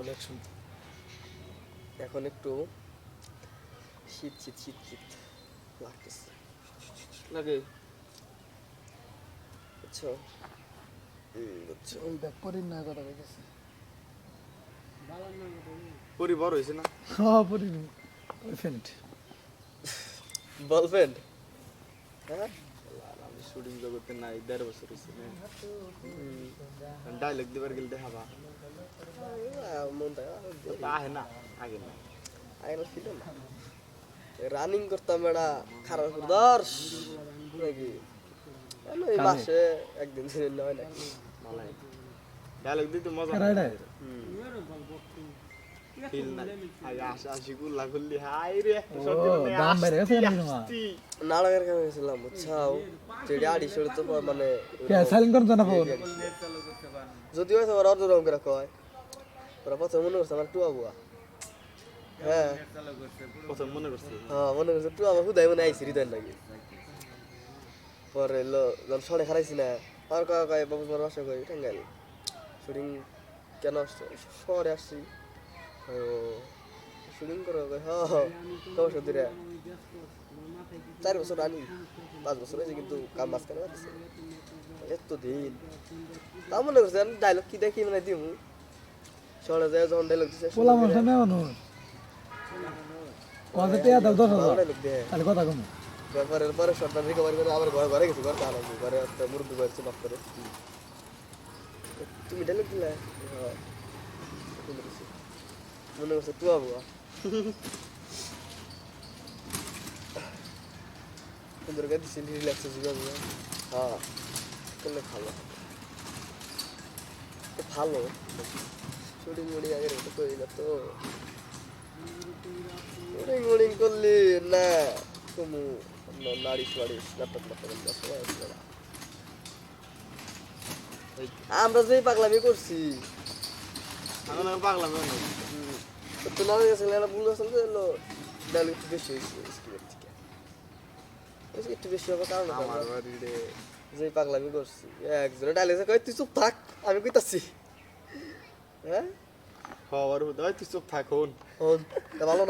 অনেক সুন্দর এখন একটু শীত শীত শীত শীত লাগতেছে। লাগে। বুঝছ? বুঝছ। ওই দেখ পরির না কথা কইতেছে। পরি বড় হয়েছে না? হ্যাঁ ফ্রেন্ড হ্যাঁ? আমি শুটিং জগতে নাই দেড় বছর ডাইলগ দিবার গেলে দেখাবা আহ, মন থাকে তা আহে না আগে না আগে ছিল না রানিং করতাম এটা খারাপ দর্শ নাকি এই মাসে একদিন দিন নয় নাকি ভালো ডাইলগ দিতে মজা রাইডাই ফিল নাই আগে আসা আসি গুল্লা গুল্লি হাই রে ও, দাম বেড়ে গেছে কেন তোমার? নাটকের কামে গেছিলাম বুঝছাও যেটি তো মানে অর্ধ রকম করে কয় ওরা প্রথমে মনে করছে আমার টুয়া বুয়া। হ্যাঁ। মনে করছি? হ্যাঁ মনে করছে টুয়া বুয়া হুদাই মনে আইসি হৃদয় নাকি পরে এলো যখন সরে খারাইছি না আর কয় কয় বাবু তোমার বাসা কই টাঙ্গাইল শুটিং কেন আসছো? শহরে আসছি। শুটিং করো? হ্যাঁ কয় বছর ধরে চার বছর আনি পাঁচ বছর হয়েছে কিন্তু কাম মাঝখানে এত দিন তা মনে করছে ডায়লগ কি দেখি মানে দিমু? শহরে যায় যখন দিছে পোলা মানুষ না অনু কথা টিয়া দাও দশ হাজার। ডায়লগ দেয় তাহলে কথা কম। পরে পরে শর্টটা রিকভারি করে আবার ঘরে ঘরে গেছি ঘর কাজ ঘরে একটা মুরব্বী করেছে বাপ করে তুমি ডায়লগ দিলে? হ্যাঁ। মনে করছি তুই আবুয়া সুন্দর করে দিছি রিল্যাক্স হয়েছি বাবু। হ্যাঁ। করলে ভালো। ভালো। শুটিং মুডিং আগে তো করি না তো। শুটিং মুডিং করলি? না। তুমি নাড়িস নাড়িস নাটক নাটক আমরা যে পাগলামি করছি। আমি পাগলা তো না। গেছে ভুল আছে না ডাল একটু বেশি হয়েছে থেকে। একটু বেশি হবে কারণ আমার আমরা বাড়ি রে যে পাগলামি করছি। একজনে ডালে কয় তুই চুপ থাক আমি কইতাছি। হ্যাঁ? খবর হতো তুই চুপ থাকুন ভালো না।